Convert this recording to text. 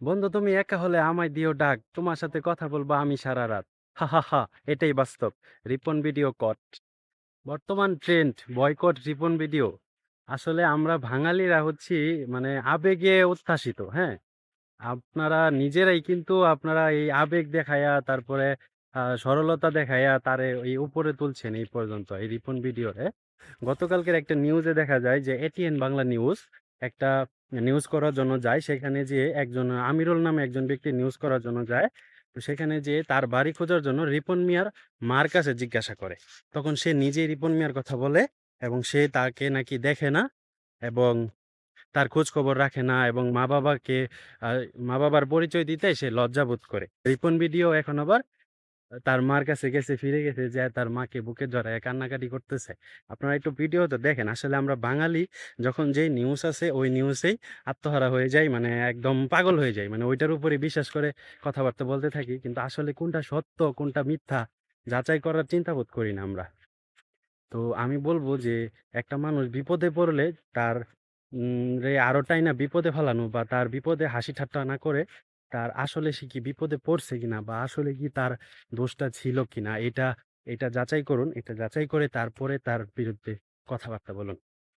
বন্ধু, তুমি একা হলে আমায় দিও ডাক, তোমার সাথে কথা বলব আমি সারা রাত। হা হা হা, এটাই বাস্তব। রিপন ভিডিও কট। বর্তমান ট্রেন্ড, বয়কট রিপন ভিডিও। আসলে আমরা বাঙালিরা হচ্ছি মানে আবেগে উত্থাসিত হ্যাঁ? আপনারা নিজেরাই কিন্তু আপনারা এই আবেগ দেখায়া, তারপরে সরলতা দেখায়া তারে এই উপরে তুলছেন এই পর্যন্ত, এই রিপন ভিডিওরে। গতকালকের একটা নিউজে দেখা যায় যে এটিএন বাংলা নিউজ একটা নিউজ করার জন্য যায়। সেখানে যে একজন, আমিরুল নামে একজন ব্যক্তি নিউজ করার জন্য যায়। তো সেখানে যে তার বাড়ি খোঁজার জন্য রিপন মিয়ার মার কাছে জিজ্ঞাসা করে। তখন সে নিজেই রিপন মিয়ার কথা বলে এবং সে তাকে নাকি দেখে না এবং তার খোঁজ খবর রাখে না এবং মা বাবাকে মা বাবার পরিচয় দিতে সে লজ্জাবোধ করে। রিপন ভিডিও এখন আবার তার মার কাছে গেছে, ফিরে গেছে যে, তার মাকে বুকে জড়ায় কান্নাকাটি করতেছে। আপনারা একটু ভিডিও তো দেখেন, আসলে আমরা বাঙালি যখন যেই নিউজ আছে ওই নিউজেই আত্মহারা হয়ে যাই মানে একদম পাগল হয়ে যাই। মানে ওইটার উপরে বিশ্বাস করে কথাবার্তা বলতে থাকি। কিন্তু আসলে কোনটা সত্য, কোনটা মিথ্যা যাচাই করার চিন্তা বোধ করি না আমরা। তো আমি বলব যে, একটা মানুষ বিপদে পড়লে তার রে আরোটাই না বিপদে ফেলানো বা তার বিপদে হাসি ঠাট্টা না করে তার আসলে সে কি বিপদে পড়ছে কিনা বা আসলে কি তার দোষটা ছিল কিনা? এটা এটা যাচাই করুন। এটা যাচাই করে তারপরে তার বিরুদ্ধে কথাবার্তা বলুন।